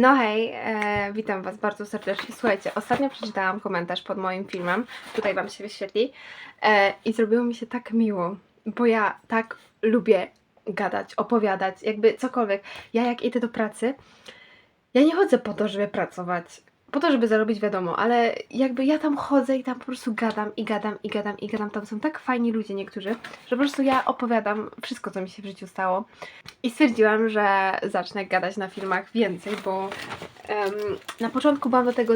No hej, e, witam Was bardzo serdecznie. Słuchajcie, ostatnio przeczytałam komentarz pod moim filmem, tutaj Wam się wyświetli, e, i zrobiło mi się tak miło, bo ja tak lubię gadać, opowiadać, jakby cokolwiek. Ja jak idę do pracy, ja nie chodzę po to, żeby pracować, po to, żeby zarobić, wiadomo, ale jakby ja tam chodzę i tam po prostu gadam i gadam i gadam i gadam. Tam są tak fajni ludzie niektórzy, że po prostu ja opowiadam wszystko, co mi się w życiu stało. I stwierdziłam, że zacznę gadać na filmach więcej, bo em, na początku byłam do tego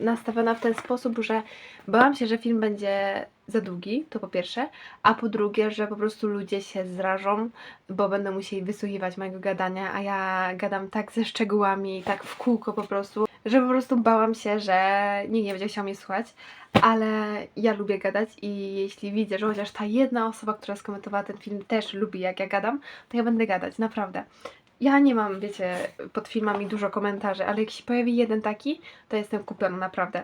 nastawiona w ten sposób, że bałam się, że film będzie za długi, to po pierwsze, a po drugie, że po prostu ludzie się zrażą, bo będą musieli wysłuchiwać mojego gadania, a ja gadam tak ze szczegółami, tak w kółko po prostu, że po prostu bałam się, że nikt nie będzie chciał mnie słuchać, ale ja lubię gadać i jeśli widzę, że chociaż ta jedna osoba, która skomentowała ten film też lubi jak ja gadam, to ja będę gadać, naprawdę. Ja nie mam, wiecie, pod filmami dużo komentarzy, ale jak się pojawi jeden taki, to jestem kupiona, naprawdę.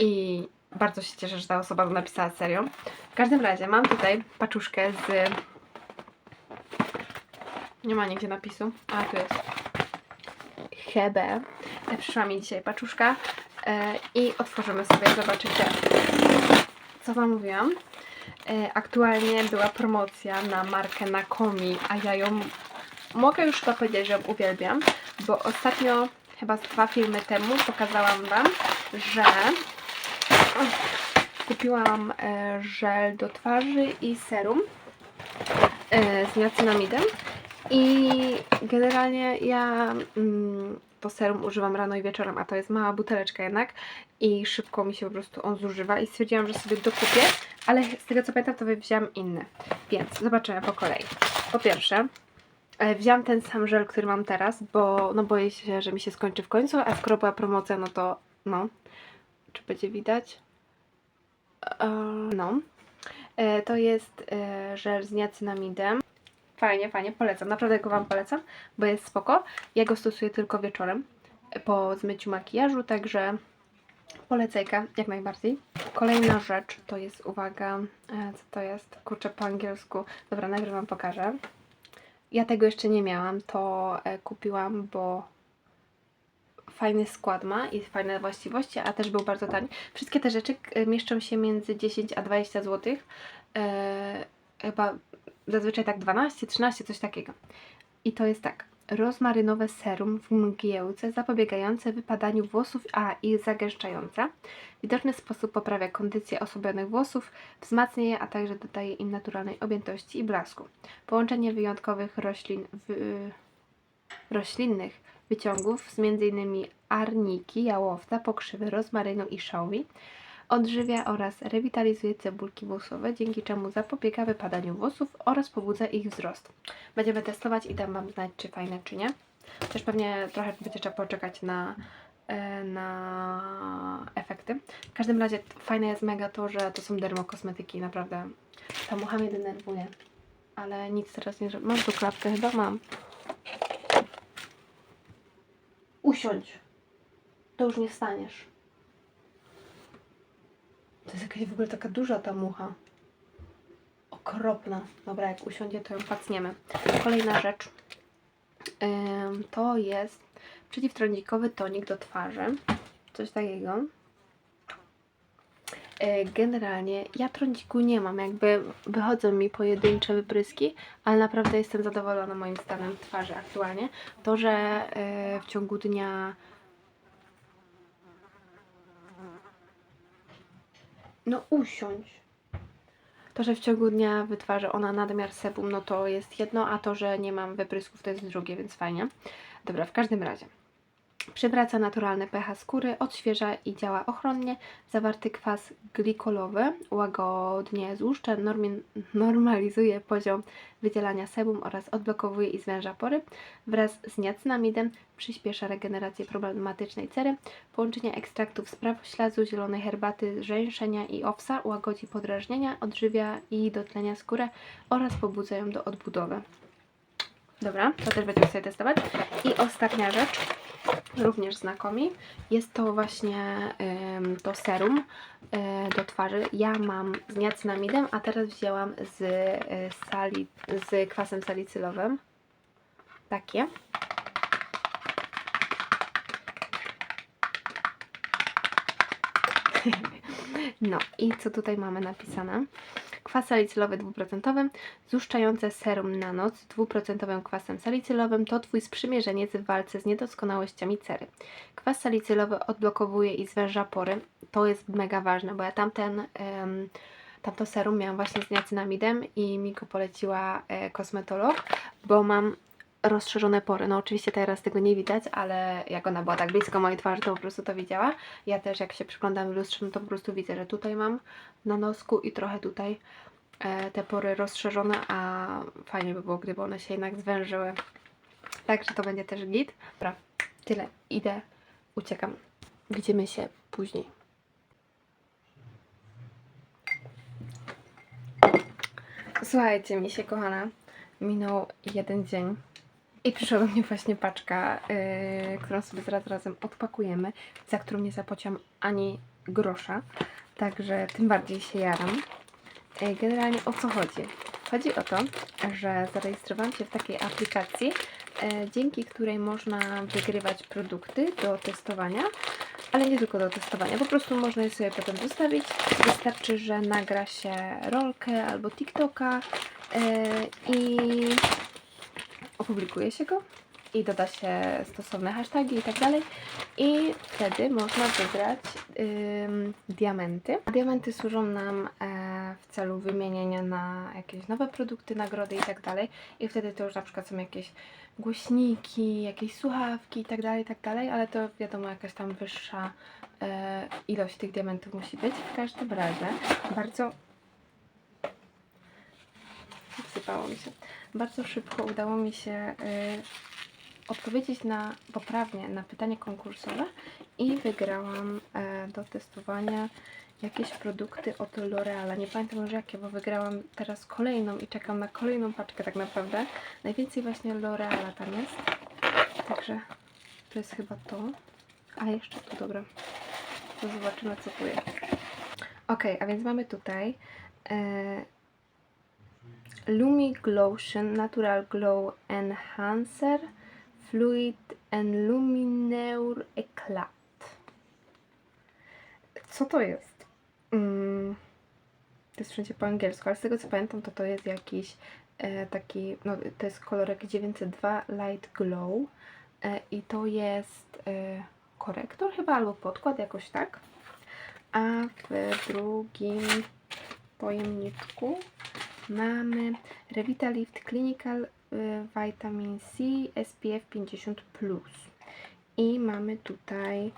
I bardzo się cieszę, że ta osoba to napisała serio. W każdym razie mam tutaj paczuszkę z... Nie ma nigdzie napisu. A, tu jest. Hebe. E, Przyszła mi dzisiaj paczuszka e, i otworzymy sobie, zobaczycie, co wam mówiłam. E, aktualnie była promocja na markę Nakomi, a ja ją mogę już chyba powiedzieć, że ją uwielbiam, bo ostatnio, chyba z dwa filmy temu, pokazałam wam, że kupiłam żel do twarzy i serum z niacinamidem i generalnie ja mm, to serum używam rano i wieczorem, a to jest mała buteleczka jednak i szybko mi się po prostu on zużywa i stwierdziłam, że sobie dokupię, ale z tego co pamiętam to wziąłam inny. Więc zobaczymy po kolei. Po pierwsze, e, wziąłam ten sam żel, który mam teraz, bo no boję się, że mi się skończy w końcu, a skoro była promocja, no to no. Czy będzie widać? E, no. E, To jest żel z niacinamidem. Fajnie, fajnie, polecam. Naprawdę go Wam polecam, bo jest spoko. Ja go stosuję tylko wieczorem po zmyciu makijażu, także polecajka jak najbardziej. Kolejna rzecz to jest, uwaga, e, co to jest? Kurczę po angielsku. Dobra, najpierw Wam pokażę. Ja tego jeszcze nie miałam, to e, kupiłam, bo fajny skład ma i fajne właściwości, a też był bardzo tani. Wszystkie te rzeczy e, mieszczą się między 10 a 20 zł. Chyba zazwyczaj tak 12, 13, coś takiego. I to jest tak. Rozmarynowe serum w mgiełce zapobiegające wypadaniu włosów, a i zagęszczające. W widoczny sposób poprawia kondycję osłabionych włosów, wzmacnia je, a także dodaje im naturalnej objętości i blasku. Połączenie wyjątkowych roślin w, roślinnych wyciągów z m.in. arniki, jałowca, pokrzywy, rozmarynu i szałwi odżywia oraz rewitalizuje cebulki włosowe, dzięki czemu zapobiega wypadaniu włosów oraz pobudza ich wzrost. Będziemy testować i dam Wam znać, czy fajne, czy nie. Też pewnie trochę będzie trzeba poczekać na, e, na efekty. W każdym razie fajne jest mega to, że to są dermokosmetyki, naprawdę. Ta mucha mnie denerwuje, ale nic teraz nie zrobię. Mam tu klapkę, chyba mam. Usiądź. To już nie staniesz. To jest jakaś w ogóle taka duża ta mucha. Okropna. Dobra, jak usiądzie, to ją pacniemy. Kolejna rzecz. To jest przeciwtrądzikowy tonik do twarzy. Coś takiego. E, Generalnie ja trądziku nie mam, jakby wychodzą mi pojedyncze wypryski, ale naprawdę jestem zadowolona moim stanem twarzy aktualnie. To, że e, w ciągu dnia No usiądź. To, że w ciągu dnia wytwarza ona nadmiar sebum, no to jest jedno, a to, że nie mam wyprysków, to jest drugie, więc fajnie. Dobra, w każdym razie. Przywraca naturalny pH skóry, odświeża i działa ochronnie. Zawarty kwas glikolowy łagodnie złuszcza, normalizuje poziom wydzielania sebum oraz odblokowuje i zwęża pory. Wraz z niacinamidem przyspiesza regenerację problematycznej cery. Połączenie ekstraktów z prawoślazu, zielonej herbaty, żeńszenia i owsa łagodzi podrażnienia, odżywia i dotlenia skórę oraz pobudza ją do odbudowy. Dobra, to też będziemy sobie testować. I ostatnia rzecz, również znakomi. Jest to właśnie ym, to serum y, do twarzy. Ja mam z niacinamidem, a teraz wzięłam z, y, sali, z kwasem salicylowym. Takie. No i co tutaj mamy napisane? Kwas salicylowy dwuprocentowy, złuszczające serum na noc dwuprocentowym kwasem salicylowym to Twój sprzymierzeniec w walce z niedoskonałościami cery. Kwas salicylowy odblokowuje i zwęża pory. To jest mega ważne, bo ja tamten, em, tamto serum miałam właśnie z niacinamidem i mi go poleciła e, kosmetolog, bo mam rozszerzone pory. No oczywiście teraz tego nie widać, ale jak ona była tak blisko mojej twarzy, to po prostu to widziała. Ja też jak się przyglądam w lustrze, no to po prostu widzę, że tutaj mam na nosku i trochę tutaj e, te pory rozszerzone, a fajnie by było, gdyby one się jednak zwężyły. Także to będzie też git. Dobra, tyle. Idę, uciekam. Widzimy się później. Słuchajcie, mi się kochana, minął jeden dzień i przyszła do mnie właśnie paczka, yy, którą sobie zaraz razem odpakujemy, za którą nie zapłaciłam ani grosza, także tym bardziej się jaram. Yy, generalnie o co chodzi? Chodzi o to, że zarejestrowałam się w takiej aplikacji, yy, dzięki której można wygrywać produkty do testowania, ale nie tylko do testowania, po prostu można je sobie potem zostawić. Wystarczy, że nagra się rolkę albo TikToka yy, i opublikuje się go i doda się stosowne hasztagi i tak dalej. I wtedy można wygrać diamenty. Diamenty służą nam e, w celu wymieniania na jakieś nowe produkty, nagrody i tak dalej. I wtedy to już na przykład są jakieś głośniki, jakieś słuchawki i tak dalej, i tak dalej, ale to wiadomo jakaś tam wyższa e, ilość tych diamentów musi być. W każdym razie bardzo wsypało mi się. Bardzo szybko udało mi się y, odpowiedzieć na poprawnie na pytanie konkursowe i wygrałam e, do testowania jakieś produkty od L'Oreala. Nie pamiętam już jakie, bo wygrałam teraz kolejną i czekam na kolejną paczkę tak naprawdę. Najwięcej właśnie L'Oreala tam jest. Także to jest chyba to. A jeszcze tu, dobra. To zobaczymy co tu jest. Ok, a więc mamy tutaj e, Lumi Glotion Natural Glow Enhancer Fluid Lumineur Eclat. Co to jest? Mm, to jest wszędzie po angielsku, ale z tego co pamiętam, to to jest jakiś e, taki, no to jest kolorek 902 Light Glow e, i to jest e, korektor chyba, albo podkład, jakoś tak. A w drugim pojemniczku mamy Revitalift Clinical y, Vitamin C SPF 50+. I mamy tutaj,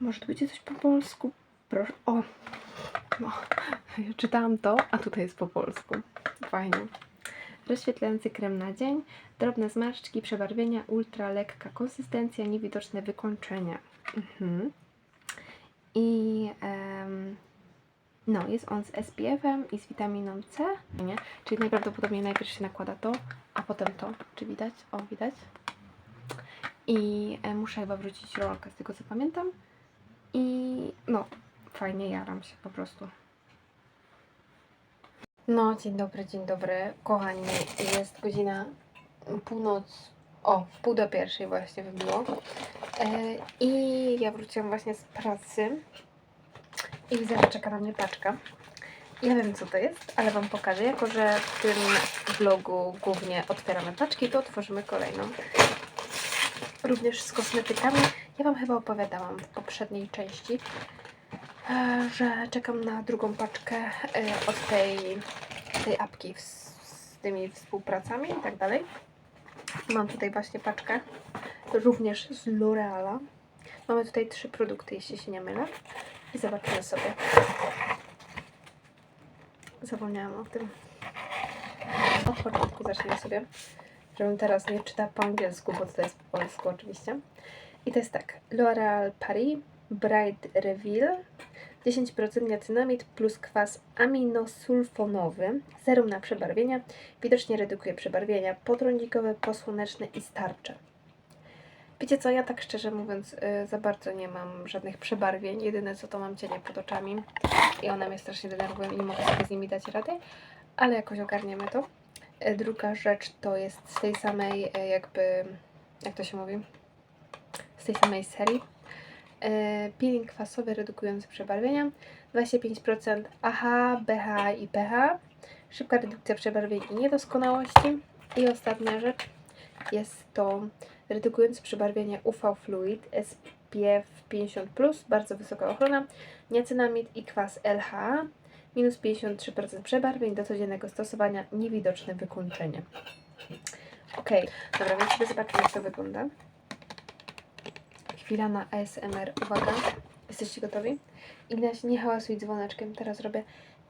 może tu będzie coś po polsku? Proszę, o, no, czytałam to, a tutaj jest po polsku. Fajnie. Rozświetlający krem na dzień, drobne zmarszczki, przebarwienia, ultra lekka konsystencja, niewidoczne wykończenia. Mhm. I em, no, jest on z SPF-em i z witaminą C, nie? Czyli najprawdopodobniej najpierw się nakłada to, a potem to. Czy widać? O, widać. I e, muszę chyba wrócić rolkę z tego co pamiętam. I no, fajnie jaram się po prostu. No, dzień dobry, dzień dobry. Kochani, jest godzina północ, o, pół do pierwszej właśnie wybiło. E, I ja wróciłam właśnie z pracy. I widzę, że czeka na mnie paczka. Ja wiem, co to jest, ale Wam pokażę. Jako, że w tym vlogu głównie otwieramy paczki, to otworzymy kolejną. Również z kosmetykami. Ja Wam chyba opowiadałam w poprzedniej części, e, że czekam na drugą paczkę e, od tej, tej apki z, z tymi współpracami i tak dalej. Mam tutaj właśnie paczkę, również z L'Oreala. Mamy tutaj trzy produkty, jeśli się nie mylę. I zobaczymy sobie. Zapomniałam o tym. Od początku zacznijmy sobie, żebym teraz nie czytała po angielsku, bo to jest po polsku oczywiście. I to jest tak. L'Oréal Paris Bright Reveal 10% niacynamid plus kwas aminosulfonowy, serum na przebarwienia, widocznie redukuje przebarwienia potrądzikowe, posłoneczne i starcze. Wiecie co, ja tak szczerze mówiąc y, za bardzo nie mam żadnych przebarwień. Jedyne co to mam cienie pod oczami i one mnie strasznie denerwują i nie mogę sobie z nimi dać rady, ale jakoś ogarniemy to. Y, Druga rzecz to jest z tej samej y, jakby, jak to się mówi, z tej samej serii. peeling kwasowy redukujący przebarwienia, 25% AHA, BHA i pH, szybka redukcja przebarwień i niedoskonałości. I ostatnia rzecz jest to redukujący przebarwienie UV Fluid SPF 50+, bardzo wysoka ochrona, niacinamid i kwas LHA, minus 53% przebarwień do codziennego stosowania, niewidoczne wykończenie. Ok, dobra, więc sobie zobaczymy jak to wygląda. Chwila na ASMR, uwaga. Jesteście gotowi? Ignaś, nie hałasuj dzwoneczkiem, teraz robię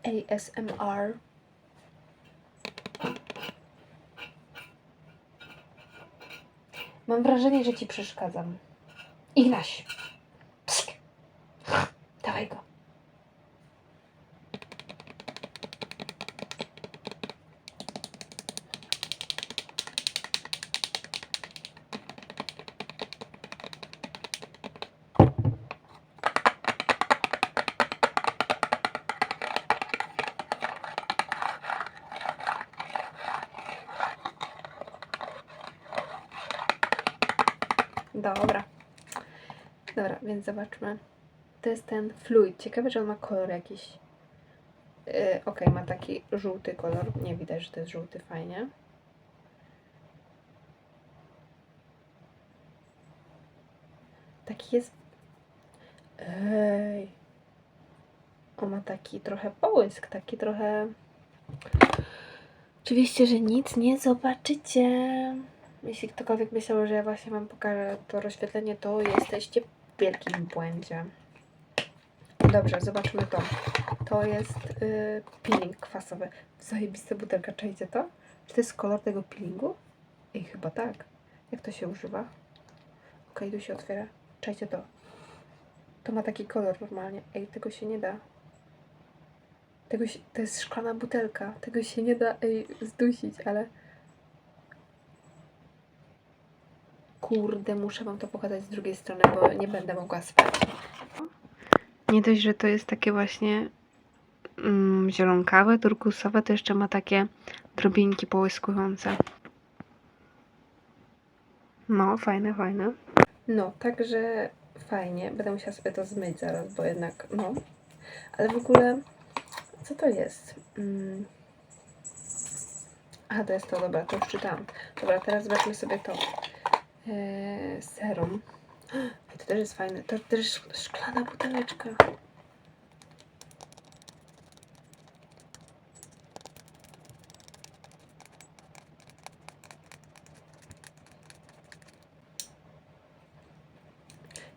ASMR. Mam wrażenie, że ci przeszkadzam. Ignaś! Dobra, więc zobaczmy. To jest ten fluid. Ciekawe, że on ma kolor jakiś. Yy, ok, ma taki żółty kolor. Nie widać, że to jest żółty, fajnie. Taki jest. Ej. On ma taki trochę połysk, taki trochę. Oczywiście, że nic nie zobaczycie. Jeśli ktokolwiek myślał, że ja właśnie Wam pokażę to rozświetlenie, to jesteście wielkim błędzie. Dobrze, zobaczmy to. To jest yy, peeling kwasowy. Zajebista butelka, czajcie to? Czy to jest kolor tego peelingu? Ej, chyba tak. Jak to się używa? Okej, tu się otwiera. Czajcie to. To ma taki kolor normalnie. Ej, tego się nie da. Tego się, to jest szklana butelka. Tego się nie da ej, zdusić, ale... Kurde, muszę wam to pokazać z drugiej strony, bo nie będę mogła spać. Nie dość, że to jest takie właśnie mm, zielonkawe, turkusowe, to jeszcze ma takie drobinki połyskujące. No, fajne, fajne. No, także fajnie. Będę musiała sobie to zmyć zaraz, bo jednak, no. Ale w ogóle, co to jest? Mm. Aha, to jest to, dobra, to już czytałam. Dobra, teraz zobaczmy sobie to. Eee, serum. To też jest fajne. To też szk- szklana buteleczka.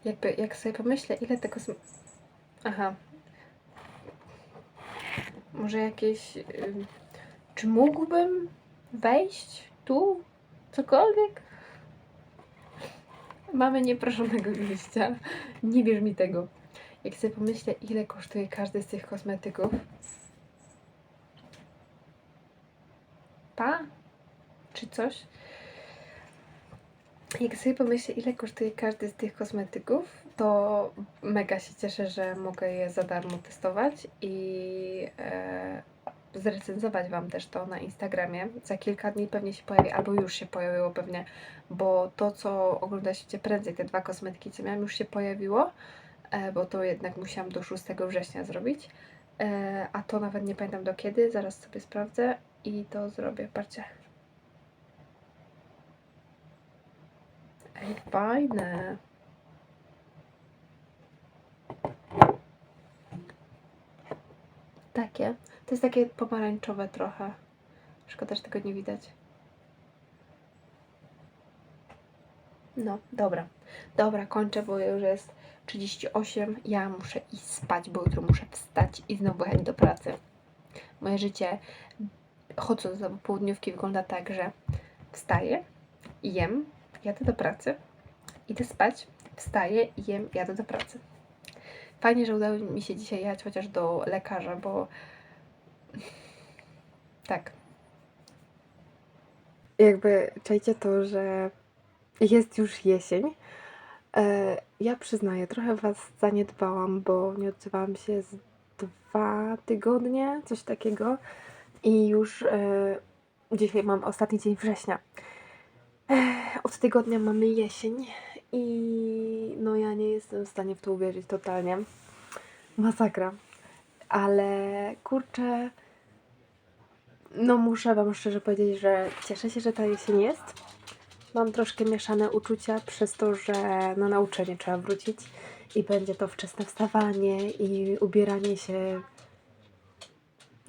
Jakby, jak sobie pomyślę, ile tego... Aha. Może jakieś... Czy mógłbym wejść tu? Cokolwiek? Mamy nieproszonego gościa. Nie bierz mi tego. Jak sobie pomyślę, ile kosztuje każdy z tych kosmetyków. Pa? Czy coś? Jak sobie pomyślę, ile kosztuje każdy z tych kosmetyków, to mega się cieszę, że mogę je za darmo testować i e, zrecenzować Wam też to na Instagramie. Za kilka dni pewnie się pojawi, albo już się pojawiło pewnie, bo to, co oglądaliście prędzej, te dwa kosmetyki, co miałam, już się pojawiło, e, bo to jednak musiałam do 6 września zrobić. E, a to nawet nie pamiętam do kiedy, zaraz sobie sprawdzę i to zrobię. Patrzcie. Ej, fajne. Takie. Jest takie pomarańczowe trochę. Szkoda, że tego nie widać. No, dobra. Dobra, kończę, bo już jest 38. Ja muszę iść spać, bo jutro muszę wstać i znowu jechać do pracy. Moje życie chodząc do południówki wygląda tak, że wstaję, jem, jadę do pracy, idę spać, wstaję, jem, jadę do pracy. Fajnie, że udało mi się dzisiaj jechać chociaż do lekarza, bo tak. Jakby czajcie to, że jest już jesień. E, ja przyznaję, trochę Was zaniedbałam, bo nie odzywałam się z dwa tygodnie, coś takiego. I już e, dzisiaj mam ostatni dzień września. E, od tygodnia mamy jesień i no ja nie jestem w stanie w to uwierzyć totalnie. Masakra. Ale kurczę, no muszę Wam szczerze powiedzieć, że cieszę się, że ta jesień jest. Mam troszkę mieszane uczucia przez to, że na nauczenie trzeba wrócić i będzie to wczesne wstawanie i ubieranie się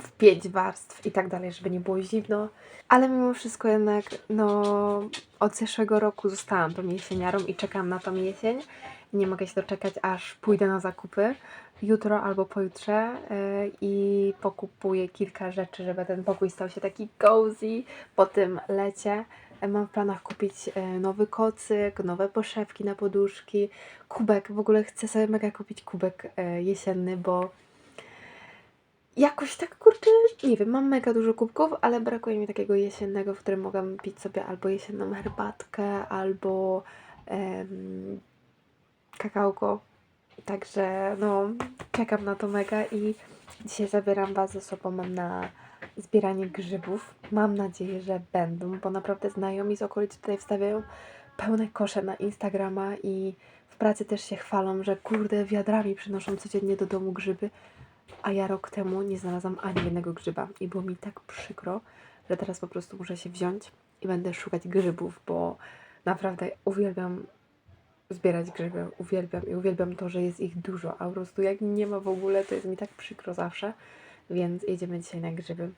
w pięć warstw i tak dalej, żeby nie było zimno. Ale mimo wszystko jednak, no od zeszłego roku zostałam tą jesieniarą i czekam na tą jesień. Nie mogę się doczekać, aż pójdę na zakupy jutro albo pojutrze yy, i pokupuję kilka rzeczy, żeby ten pokój stał się taki cozy po tym lecie. E, Mam w planach kupić e, nowy kocyk, nowe poszewki na poduszki, kubek. W ogóle chcę sobie mega kupić kubek e, jesienny, bo jakoś tak kurczę, nie wiem, mam mega dużo kubków, ale brakuje mi takiego jesiennego, w którym mogę pić sobie albo jesienną herbatkę, albo em, kakałko. Także no, czekam na to mega i dzisiaj zabieram Was ze sobą na zbieranie grzybów. Mam nadzieję, że będą, bo naprawdę znajomi z okolic tutaj wstawiają pełne kosze na Instagrama i w pracy też się chwalą, że kurde wiadrami przynoszą codziennie do domu grzyby, a ja rok temu nie znalazłam ani jednego grzyba i było mi tak przykro, że teraz po prostu muszę się wziąć i będę szukać grzybów, bo naprawdę uwielbiam zbierać grzyby, uwielbiam i uwielbiam to, że jest ich dużo, a po prostu jak nie ma w ogóle, to jest mi tak przykro zawsze, więc jedziemy dzisiaj na grzyby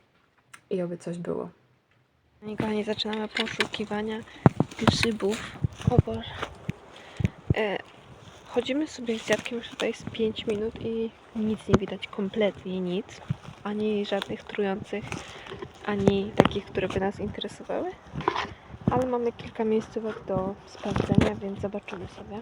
i oby coś było. Kochani, zaczynamy poszukiwania grzybów. O Boże. E, chodzimy sobie z dziadkiem już tutaj z 5 minut i nic nie widać, kompletnie nic. Ani żadnych trujących, ani takich, które by nas interesowały. Ale mamy kilka miejscówek do sprawdzenia, więc zobaczymy sobie.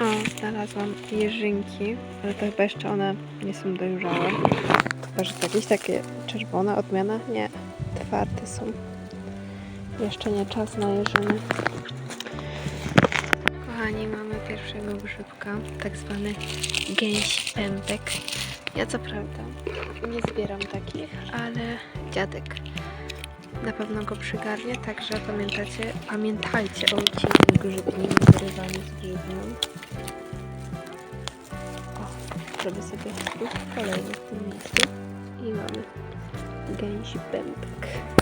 O, znalazłam jeżynki, ale to chyba jeszcze one nie są dojrzałe. Chyba, że to jakieś takie czerwone odmiana? Nie, twarde są. Jeszcze nie czas na jeżyny. Kochani, mamy pierwszego grzybka, tak zwany gęś pępek. Ja co prawda nie zbieram takich, ale dziadek na pewno go przygarnie, także pamiętacie, pamiętajcie o ucięciu grzybni, wyrywaniu z grzybnią. O, zrobię sobie tu kolejny w tym miejscu i mamy gęsi pępek.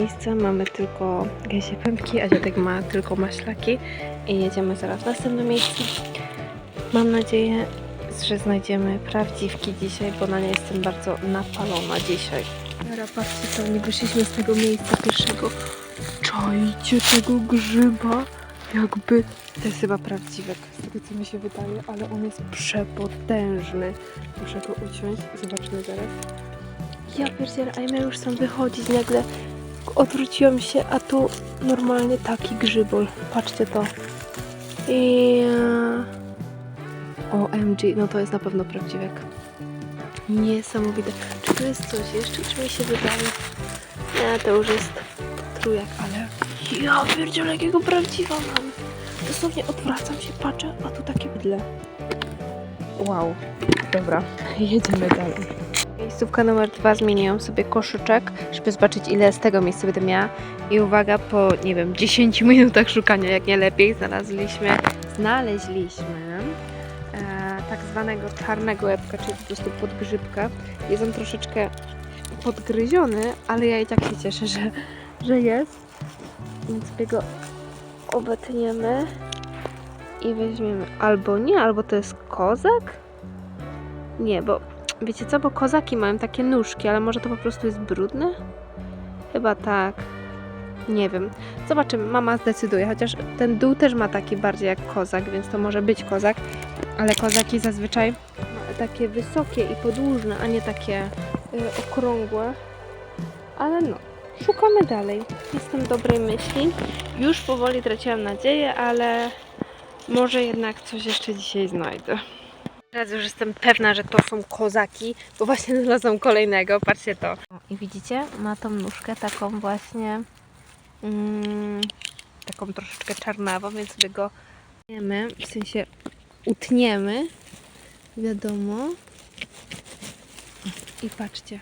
Miejsca mamy tylko gęsie pępki, a dziadek ma tylko maślaki i jedziemy zaraz w następne miejsce. Mam nadzieję, że znajdziemy prawdziwki dzisiaj, bo na nie jestem bardzo napalona dzisiaj. Dobra, patrzcie co, nie wyszliśmy z tego miejsca pierwszego. Czajcie tego grzyba? Jakby... To jest chyba prawdziwek, z tego co mi się wydaje, ale on jest przepotężny. Muszę go uciąć, zobaczymy zaraz. Ja pierdzielę, a ja już sam wychodzić, nagle odwróciłam się, a tu normalnie taki grzybol. Patrzcie to. I... OMG, no to jest na pewno prawdziwek. Niesamowite. Czy to jest coś jeszcze, czy mi się wydaje? Nie, to już jest trójak, ale... Ja pierdzielę, jakiego prawdziwa mam. Dosłownie odwracam się, patrzę, a tu takie bydle. Wow. Dobra, jedziemy dalej. Miejscówka numer dwa zmieniłam sobie koszyczek, żeby zobaczyć ile z tego miejsca będę miała. I uwaga, po nie wiem, 10 minutach szukania, jak nie lepiej, znaleźliśmy, znaleźliśmy e, tak zwanego czarnego łebka, czyli po prostu podgrzybka. Jest on troszeczkę podgryziony, ale ja i tak się cieszę, że, że jest. Więc sobie go obetniemy i weźmiemy albo nie, albo to jest kozak? Nie, bo Wiecie co, bo kozaki mają takie nóżki, ale może to po prostu jest brudne? Chyba tak. Nie wiem. Zobaczymy, mama zdecyduje, chociaż ten dół też ma taki bardziej jak kozak, więc to może być kozak, ale kozaki zazwyczaj takie wysokie i podłużne, a nie takie y, okrągłe. Ale no, szukamy dalej. Jestem dobrej myśli. Już powoli traciłam nadzieję, ale może jednak coś jeszcze dzisiaj znajdę. Teraz już jestem pewna, że to są kozaki, bo właśnie znalazłam kolejnego. Patrzcie to. I widzicie, ma tą nóżkę taką właśnie, mm, taką troszeczkę czarnawą, więc sobie go utniemy, w sensie utniemy, wiadomo. I patrzcie.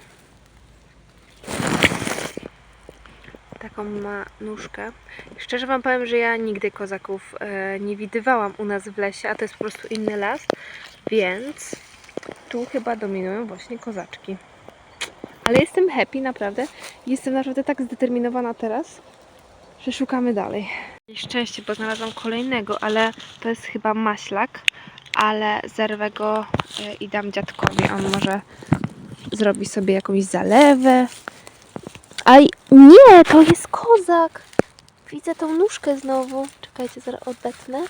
Taką ma nóżkę. Szczerze Wam powiem, że ja nigdy kozaków e, nie widywałam u nas w lesie, a to jest po prostu inny las, więc tu chyba dominują właśnie kozaczki. Ale jestem happy, naprawdę. Jestem naprawdę tak zdeterminowana teraz, że szukamy dalej. Szczęście, bo znalazłam kolejnego, ale to jest chyba maślak, ale zerwę go e, i dam dziadkowi. On może zrobi sobie jakąś zalewę. Aj, nie, to jest kozak. Widzę tą nóżkę znowu. Czekajcie, zaraz odetnę.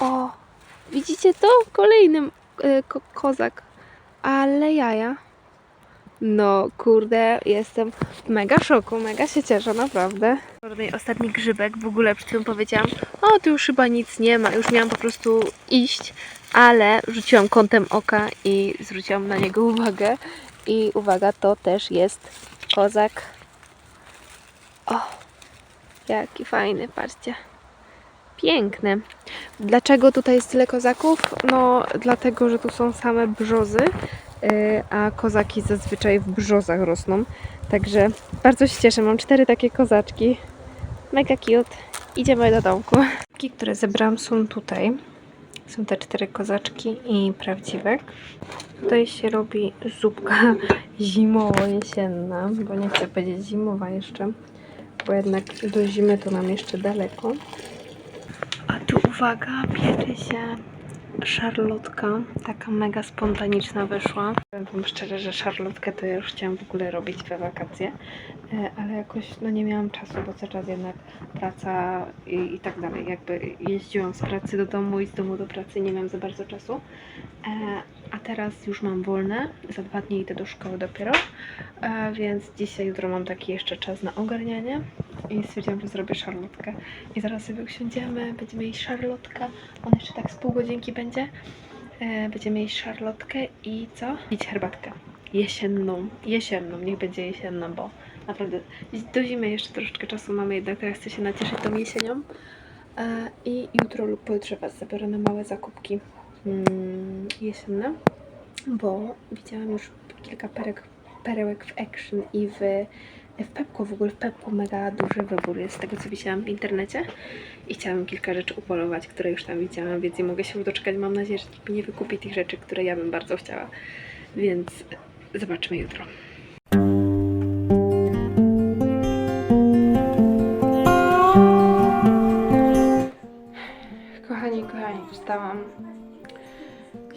O, widzicie to? Kolejny e, ko kozak. Ale jaja. No, kurde, jestem w mega szoku, mega się cieszę, naprawdę. Ostatni grzybek, w ogóle przed chwilą powiedziałam, o, tu już chyba nic nie ma, już miałam po prostu iść, ale rzuciłam kątem oka i zwróciłam na niego uwagę. I uwaga, to też jest kozak. O, jaki fajny, patrzcie. Piękny. Dlaczego tutaj jest tyle kozaków? No, dlatego, że tu są same brzozy, yy, a kozaki zazwyczaj w brzozach rosną. Także bardzo się cieszę. Mam cztery takie kozaczki. Mega cute. Idziemy do domku. Kozaki, które zebrałam są tutaj. Są te cztery kozaczki i prawdziwek. Tutaj się robi zupka zimowo-jesienna, bo nie chcę powiedzieć zimowa jeszcze, bo jednak do zimy to nam jeszcze daleko. Uwaga, pieczy się szarlotka, taka mega spontaniczna wyszła. Powiem szczerze, że szarlotkę to ja już chciałam w ogóle robić we wakacje, e, ale jakoś no nie miałam czasu, bo cały czas jednak praca i, i tak dalej. Jakby jeździłam z pracy do domu i z domu do pracy, nie miałam za bardzo czasu. A teraz już mam wolne, za dwa dni idę do szkoły dopiero, e, więc dzisiaj, jutro mam taki jeszcze czas na ogarnianie i stwierdziłam, że zrobię szarlotkę. I zaraz sobie usiądziemy, będziemy jeść szarlotkę, on jeszcze tak z pół godzinki będzie. E, będziemy jeść szarlotkę i co? Pić herbatkę. Jesienną, jesienną, niech będzie jesienna, bo naprawdę do zimy jeszcze troszeczkę czasu mamy, jednak teraz chcę się nacieszyć tą jesienią. E, I jutro lub pojutrze Was zabiorę na małe zakupki jesienne, bo widziałam już kilka perek, perełek w Action i w, w Pepko. W ogóle w Pepko mega duży wybór jest z tego, co widziałam w internecie i chciałam kilka rzeczy upolować, które już tam widziałam, więc nie mogę się doczekać. Mam nadzieję, że nie wykupi tych rzeczy, które ja bym bardzo chciała, więc zobaczymy jutro. Kochani, kochani, wstałam.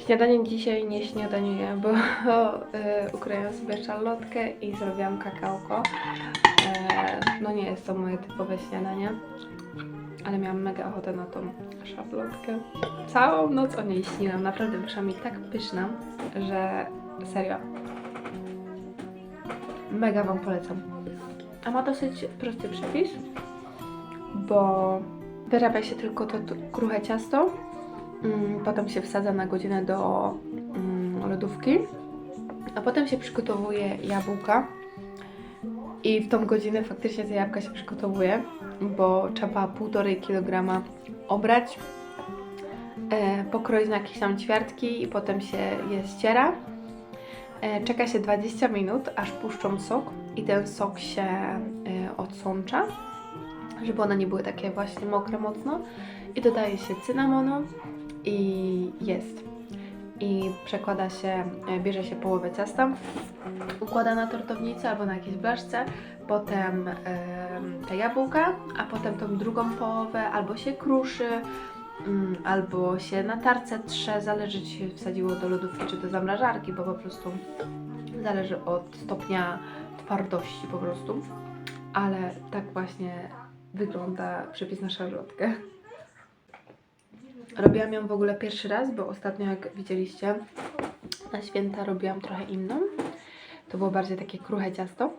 Śniadanie dzisiaj nie śniadaniuję, bo y, sobie szarlotkę i zrobiłam kakałko. E, no nie jest to moje typowe śniadanie, ale miałam mega ochotę na tą szarlotkę. Całą noc o niej śniłam, naprawdę wyszła mi tak pyszna, że serio. Mega Wam polecam. A ma dosyć prosty przepis, bo wyrabia się tylko to, kruche ciasto, Potem się wsadza na godzinę do mm, lodówki, a potem się przygotowuje jabłka. I w tą godzinę faktycznie te jabłka się przygotowuje, bo trzeba 1,5 kg obrać, e, pokroić na jakieś tam ćwiartki i potem się je ściera. E, czeka się 20 minut, aż puszczą sok i ten sok się e, odsącza, żeby one nie były takie właśnie mokre mocno. I dodaje się cynamonu, i jest. I przekłada się, e, bierze się połowę ciasta, układa na tortownicy albo na jakiejś blaszce, potem em, te jabłka, a potem tą drugą połowę albo się kruszy, mm, albo się na tarce trze, zależy czy się wsadziło do lodówki czy do zamrażarki, bo po prostu zależy od stopnia twardości po prostu. Ale tak właśnie wygląda przepis na szarlotkę. Robiłam ją w ogóle pierwszy raz, bo ostatnio jak widzieliście na święta robiłam trochę inną. To było bardziej takie kruche ciasto.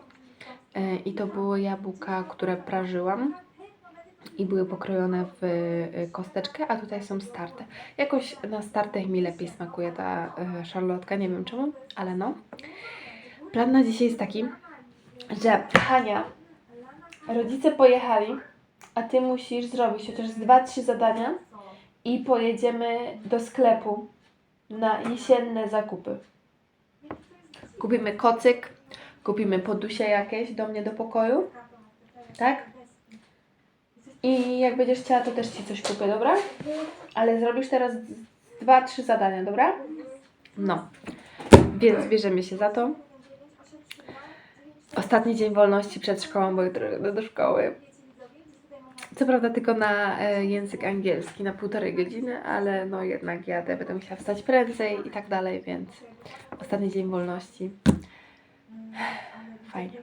E, I to były jabłka, które prażyłam i były pokrojone w e, kosteczkę, a tutaj są starte. Jakoś na startach mi lepiej smakuje ta y, szarlotka, nie wiem czemu, ale no. Plan na dzisiaj jest taki, że Hania, rodzice pojechali, a ty musisz zrobić chociaż z dwa, trzy zadania i pojedziemy do sklepu na jesienne zakupy. Kupimy kocyk, kupimy podusie jakieś do mnie do pokoju, tak? I jak będziesz chciała, to też Ci coś kupię, dobra? Ale zrobisz teraz dwa, trzy zadania, dobra? No. Więc bierzemy się za to. Ostatni dzień wolności przed szkołą, bo jutro do szkoły. Co prawda tylko na e, język angielski, na półtorej godziny, ale no jednak jadę, będę musiała wstać prędzej i tak dalej, więc ostatni dzień wolności. Fajnie.